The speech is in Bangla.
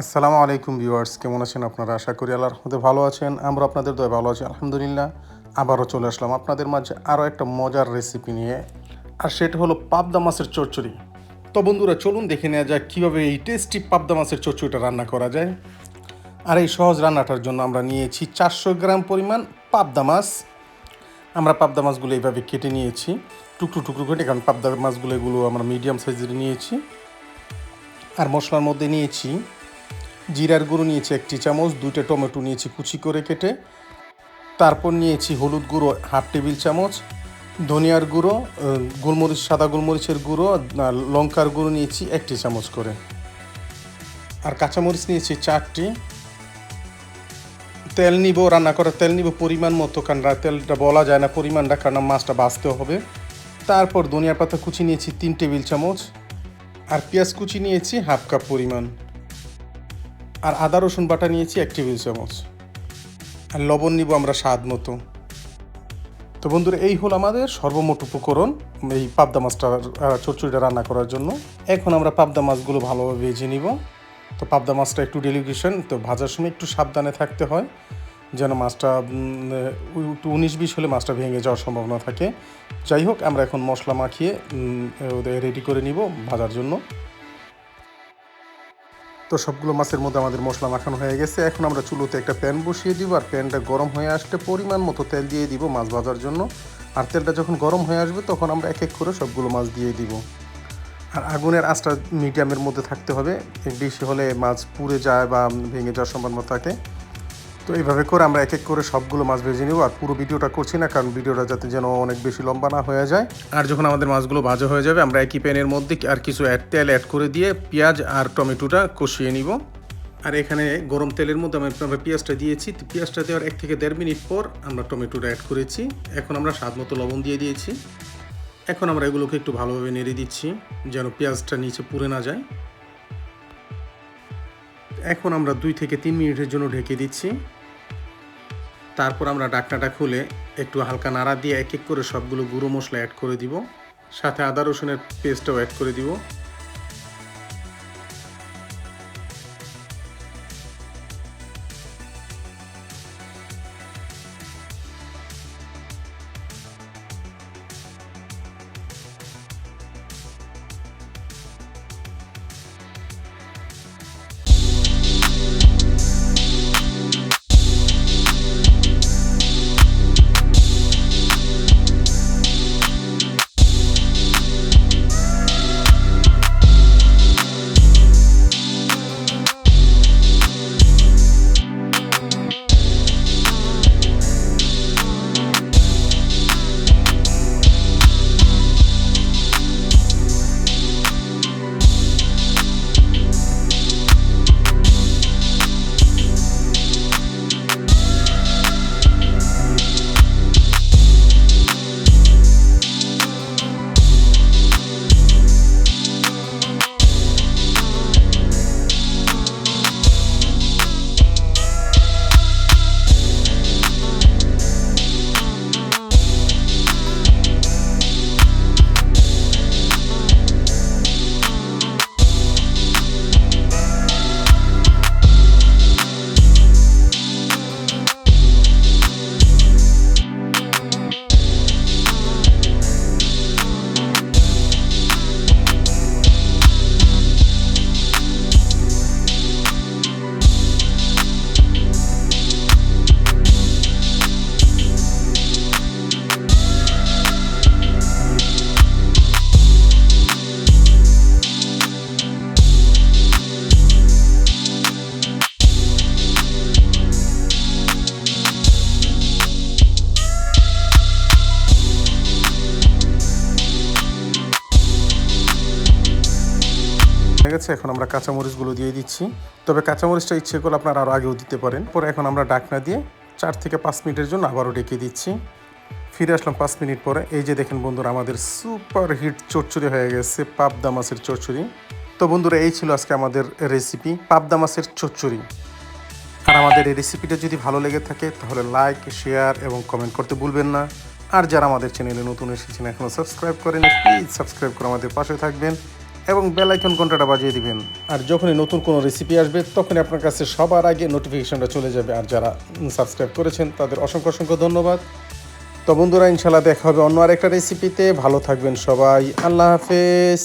আসসালামু আলাইকুম ভিউয়ার্স, কেমন আছেন আপনারা? আশা করি আল্লাহর রহমতে ভালো আছেন। আমরা আপনাদের দয়া ভালো আছি, আলহামদুলিল্লাহ। আবারও চলে আসলাম আপনাদের মাঝে আরও একটা মজার রেসিপি নিয়ে। আর সেটা হলো পাবদা মাছের চচ্চড়ি। তো বন্ধুরা, চলুন দেখে নেওয়া যাক কীভাবে এই টেস্টি পাবদা মাছের চচ্চড়িটা রান্না করা যায়। আর এই সহজ রান্নাটার জন্য আমরা নিয়েছি চারশো গ্রাম পরিমাণ পাবদা মাছ। আমরা পাবদা মাছগুলো এইভাবে কেটে নিয়েছি, টুকরো টুকরো কেটে কারণ পাবদা মাছগুলো এগুলো আমরা মিডিয়াম সাইজের নিয়েছি। আর মশলার মধ্যে নিয়েছি জিরার গুঁড়ো নিয়েছি একটি চামচ, দুইটা টমেটো নিয়েছি কুচি করে কেটে। তারপর নিয়েছি হলুদ গুঁড়ো হাফ টেবিল চামচ, ধনিয়ার গুঁড়ো গোলমরিচ, সাদা গোলমরিচের গুঁড়ো লঙ্কার গুঁড়ো নিয়েছি একটি চামচ করে। আর কাঁচামরিচ নিয়েছি চারটি। তেল নিব, রান্না করার তেল নিব পরিমাণ মতো, কারণ তেলটা বলা যায় না পরিমাণটা, কারণ মাছটা বাঁচতে হবে। তারপর ধনিয়ার পাতা কুচি নিয়েছি তিন টেবিল চামচ, আর পেঁয়াজ কুচি নিয়েছি হাফ কাপ পরিমাণ। আর আদা, রসুন বাটা নিয়েছি এক টেবিল চামচ। আর লবণ নিব আমরা স্বাদ মতো। তো বন্ধুরা, এই হলো আমাদের সর্বমোট উপকরণ এই পাবদা মাছটা চচ্চড়িটা রান্না করার জন্য। এখন আমরা পাবদা মাছগুলো ভালোভাবে ভেজে নিব। তো পাবদা মাছটা একটু ডেলিগেশন তো ভাজার সময় একটু সাবধানে থাকতে হয়, যেন মাছটা একটু উনিশ বিশ হলে মাছটা ভেঙে যাওয়ার সম্ভাবনা থাকে। যাই হোক, আমরা এখন মশলা মাখিয়ে রেডি করে নিব ভাজার জন্য। তো সবগুলো মাছের মধ্যে আমাদের মশলা মাখানো হয়ে গেছে। এখন আমরা চুলোতে একটা প্যান বসিয়ে দিব আর প্যানটা গরম হয়ে আসলে পরিমাণ মতো তেল দিয়ে দিব মাছ ভাজার জন্য। আর তেলটা যখন গরম হয়ে আসবে তখন আমরা এক এক করে সবগুলো মাছ দিয়ে দিব। আর আগুনের আঁচটা মিডিয়ামের মধ্যে থাকতে হবে। বেশি হলে মাছ পুড়ে যায় বা ভেঙে যাওয়ার সম্ভাবনা থাকে। তো এইভাবে করে আমরা এক এক করে সবগুলো মাছ ভেজে নেব আর পুরো ভিডিওটা করছি না, কারণ ভিডিওটা যাতে যেন অনেক বেশি লম্বা না হয়ে যায়। আর যখন আমাদের মাছগুলো ভাজা হয়ে যাবে, আমরা একই প্যানের মধ্যে আর কিছু অ্যাড তেল অ্যাড করে দিয়ে পেঁয়াজ আর টমেটোটা কষিয়ে নিব। আর এখানে গরম তেলের মধ্যে আমি আমরা পেঁয়াজটা দিয়েছি। পেঁয়াজটা দেওয়ার এক থেকে দেড় মিনিট পর আমরা টমেটোটা অ্যাড করেছি। এখন আমরা স্বাদ মতো লবণ দিয়ে দিয়েছি। এখন আমরা এগুলোকে একটু ভালোভাবে নেড়ে দিচ্ছি, যেন পেঁয়াজটা নিচে পুড়ে না যায়। এখন আমরা দুই থেকে তিন মিনিটের জন্য ঢেকে দিচ্ছি। তারপর আমরা ডাকনাটা খুলে একটু হালকা নাড়া দিয়ে এক এক করে সবগুলো গুঁড়ো মশলা অ্যাড করে দিব। সাথে আদা রসুনের পেস্টটাও অ্যাড করে দিব। হয়ে গেছে, এখন আমরা কাঁচামরিচগুলো দিয়ে দিচ্ছি। তবে কাঁচামরিচটা ইচ্ছে করলে আপনারা আরও আগেও দিতে পারেন। পরে এখন আমরা ডাকনা দিয়ে চার থেকে পাঁচ মিনিটের জন্য আবারও ডেকে দিচ্ছি। ফিরে আসলাম পাঁচ মিনিট পরে। এই যে দেখেন বন্ধুরা, আমাদের সুপার হিট চচ্চড়ি হয়ে গেছে, পাবদা মাছের চচ্চড়ি। তো বন্ধুরা, এই ছিল আজকে আমাদের রেসিপি পাবদা মাছের চচ্চড়ি। আর আমাদের এই রেসিপিটা যদি ভালো লেগে থাকে, তাহলে লাইক শেয়ার এবং কমেন্ট করতে ভুলবেন না। আর যারা আমাদের চ্যানেলে নতুন এসেছেন এখনও সাবস্ক্রাইব করেন প্লিজ সাবস্ক্রাইব করে আমাদের পাশে থাকবেন। এবং বেল আইকন ঘন্টাটা বাজিয়ে দিবেন। আর যখনই নতুন কোনো রেসিপি আসবে, তখনই আপনার কাছে সবার আগে নোটিফিকেশনটা চলে যাবে। আর যারা সাবস্ক্রাইব করেছেন, তাদের অসংখ্য অসংখ্য ধন্যবাদ। তো বন্ধুরা ইনশাল্লাহ দেখা হবে অন্য আরেকটা রেসিপিতে ভালো থাকবেন সবাই। আল্লাহ হাফেজ।